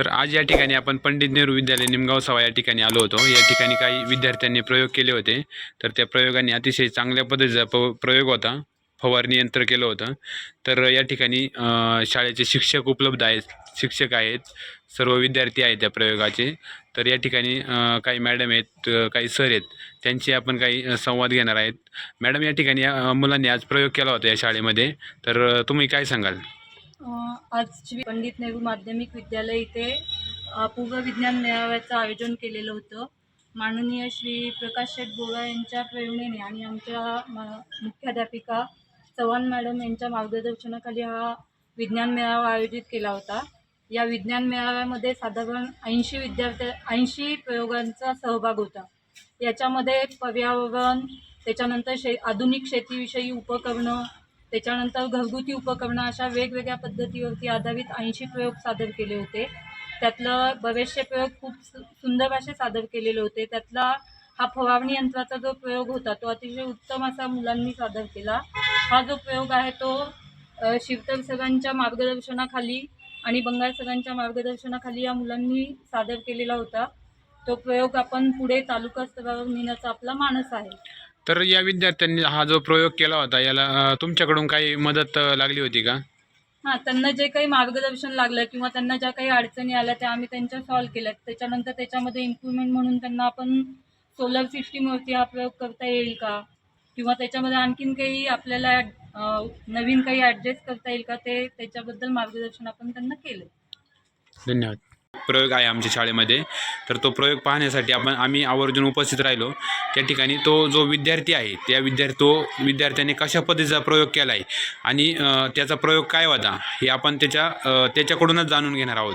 तर आज या ठिकाणी आपण पंडित नेहरू विद्यालय निमगाव सवा या ठिकाणी आलो होतो. या ठिकाणी काही विद्यार्थ्यांनी प्रयोग केले होते. तर त्या प्रयोगाने अतिशय चांगल्या पद्धतीचा प प्रयोग होता. फवारणी यंत्र केलं होतं. तर या ठिकाणी शाळेचे शिक्षक उपलब्ध आहेत. शिक्षक आहेत. सर्व विद्यार्थी आहेत त्या प्रयोगाचे. तर या ठिकाणी काही मॅडम आहेत काही सर आहेत. त्यांची आपण काही संवाद घेणार आहेत. मॅडम या ठिकाणी मुलांनी आज प्रयोग केला होता या शाळेमध्ये. तर तुम्ही काय सांगाल? आज श्री पंडित नेहरू माध्यमिक विद्यालय इथे पूर्व विज्ञान मेळाव्याचं आयोजन केलेलं होतं. माननीय श्री प्रकाश शेठ बोरा यांच्या प्रेरणेने आणि आमच्या मुख्याध्यापिका चव्हाण मॅडम यांच्या मार्गदर्शनाखाली हा विज्ञान मेळावा आयोजित केला होता. या विज्ञान मेळाव्यामध्ये साधारण ऐंशी विद्यार्थ्या ऐंशी प्रयोगांचा सहभाग होता. याच्यामध्ये पर्यावरण त्याच्यानंतर शे आधुनिक शेतीविषयी उपकरणं त्याच्यानंतर घरगुती उपकरणं अशा वेगवेगळ्या पद्धतीवरती आधारित ऐंशी प्रयोग सादर केले होते. त्यातलं बरेचसे प्रयोग खूप सु सुंदर असे सादर केलेले होते. त्यातला हा फवारणी यंत्राचा जो प्रयोग होता तो अतिशय उत्तम असा मुलांनी सादर केला. हा जो प्रयोग आहे तो शिवतर सरांच्या मार्गदर्शनाखाली आणि बंगाल सरांच्या मार्गदर्शनाखाली या मुलांनी सादर केलेला होता. तो प्रयोग आपण पुढे तालुका स्तरावर नेण्याचा आपला मानस आहे. तर या विद्यार्थ्यांनी हा जो प्रयोग केला होता याला अ, तुमच्याकडून काही मदत अ, लागली होती का? हां त्यांना जे काही मार्गदर्शन लागलं किंवा त्यांना ज्या काही अडचणी आल्या त्या आम्ही त्यांच्या सॉल्व्ह केल्यात. त्याच्यानंतर त्याच्यामध्ये इम्प्रूव्हमेंट म्हणून त्यांना आपण सोलर सिस्टीमवरती हा प्रयोग करता येईल का? किंवा त्याच्यामध्ये आणखीन काही आपल्याला अ, नवीन काही ॲडजस्ट करता येईल का? ते त्याच्याबद्दल मार्गदर्शन आपण त्यांना केलं. धन्यवाद. प्रयोग आहे आमच्या शाळेमध्ये. तर तो प्रयोग पाहण्यासाठी आपण आम्ही आवर्जून उपस्थित राहिलो. त्या ठिकाणी तो जो विद्यार्थी आहे त्या विद्यार्थी तो विद्यार्थ्याने कशा पद्धतीचा प्रयोग केला आहे आणि त्याचा प्रयोग काय होता हे आपण त्याच्या त्याच्याकडूनच जाणून घेणार आहोत.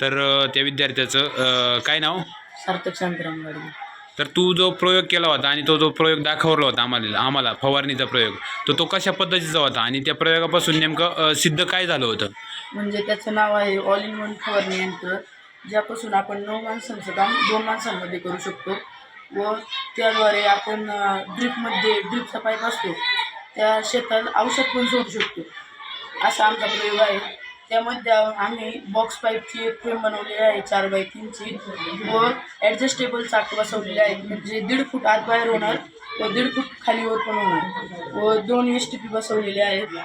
तर त्या विद्यार्थ्याचं काय नाव? सार्थक शांताराम तर तू जो प्रयोग केला होता आणि तो जो प्रयोग दाखवला होता आम्हाला आम्हाला फवारणीचा प्रयोग तर तो कशा पद्धतीचा होता आणि त्या प्रयोगापासून नेमकं सिद्ध काय झालं होतं? म्हणजे त्याचं नाव आहे ऑल इन वन फवारणी यंत्र ज्यापासून आपण नऊ माणसांचं काम दोन माणसांमध्ये करू शकतो. व त्याद्वारे आपण ड्रीपमध्ये ड्रीपचा पाईप असतो त्या शेतात औषध पण सोडू शकतो. असा आमचा प्रयोग आहे. त्यामध्ये आम्ही बॉक्स पाईपची एक फ्रेम बनवलेली आहे चार बाय तीनची. व ॲडजस्टेबल चाक बसवलेले आहेत. म्हणजे दीड फूट आत बाहेर होणार व दीड फूट खाली वर पण होणार. व दोन एस टी पी बसवलेले आहेत.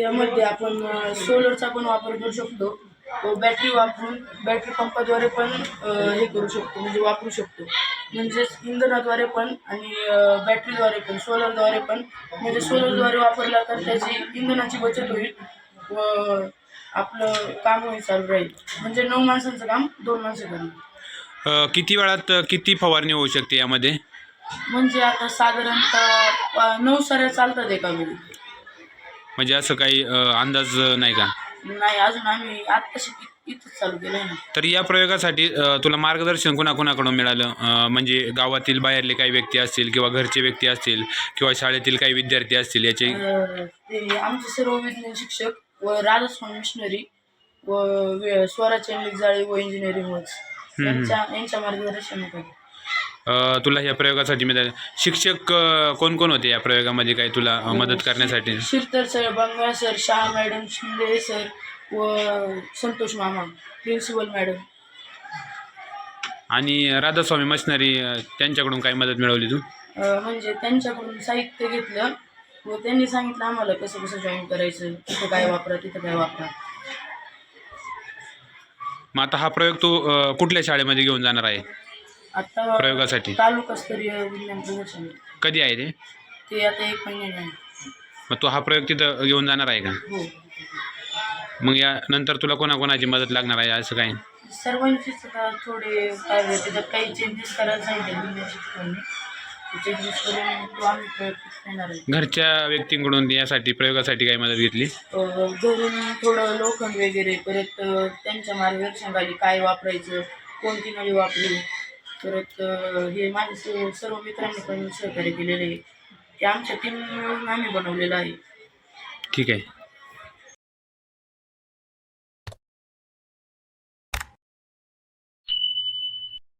त्यामध्ये आपण सोलरचा पण वापर करू शकतो. व बॅटरी वापरून बॅटरी पंपाद्वारे पण हे करू शकतो म्हणजे वापरू शकतो. म्हणजेच इंधनाद्वारे पण आणि बॅटरीद्वारे पण सोलरद्वारे पण. म्हणजे सोलरद्वारे वापरला तर त्याची इंधनाची बचत होईल. व आपलं कामही चालू राहील. म्हणजे नऊ माणसांचं काम दोन माणसं करणार. अ, किती वेळात किती फवारणी होऊ शकते यामध्ये? म्हणजे आता साधारणतः नऊ सऱ्या चालतात एका वेळी म्हणजे असं काही अ, अंदाज नाही का? नाही अजून आम्ही आत्ताशी इ- इथंच चालू केलं आहे ना. तर या प्रयोगासाठी अ, तुला मार्गदर्शन कुणाकुणाकडून मिळालं? अ, म्हणजे गावातील बाहेरले काही व्यक्ती असतील किंवा घरचे व्यक्ती असतील किंवा शाळेतील काही विद्यार्थी असतील याचे? अं, ते आमचे सर्व विज्ञान शिक्षक व राजस्थान मिशनरी व वे- स्वराज जाळी व इंजिनिअरिंग वर्क्स यांच्या यांच्या मार्गदर्शनाखाली. तुला या प्रयोगासाठी मिळालं शिक्षक कोण कोण होते या प्रयोगामध्ये काही तुला मदत करण्यासाठी? शिरतर sir बंगळा sir Shah madam Shinde sir व संतोष मामा प्रिन्सिपल मॅडम. आणि राधास्वामी मशनरी त्यांच्याकडून काही मदत मिळवली तू? म्हणजे त्यांच्याकडून साहित्य घेतलं व त्यांनी सांगितलं आम्हाला कसं कसं जॉईन करायचं तिथं काय वापरा तिथं काय वापरा. मग आता हा प्रयोग तू कुठल्या शाळेमध्ये घेऊन जाणार आहे? आता प्रयोगासाठी. तालुकास्तरीय विज्ञान प्रदर्शन. आहे. कधी आहे ते? ते आता एक महिन्याने आहे. मग तू हा प्रयोग तिथं घेऊन जाणार आहे का? हो. मग या नंतर तुला कोणाकोणाची मदत लागणार आहे असं काही सर्वांचीच आता थोडे काय आहे, त्याच्यात काही चेंजेस करायला सांगितले विज्ञान शिक्षकांनी. चेंजेस करून तो आम्ही प्रयत्न करणार आहे. घरच्या व्यक्तींकडून यासाठी प्रयोगासाठी काही मदत घेतली? अं, घरून थोडं लोखंड वगैरे परत अं, त्यांच्या मार्गदर्शनाखाली काय वापरायचं कोणती नळी वापरू? परत हे माझे सर्व मित्रांनी पण सहकार्य केलेले आहे. ते आमच्या टीम आम्ही बनवलेलं आहे. ठीक आहे.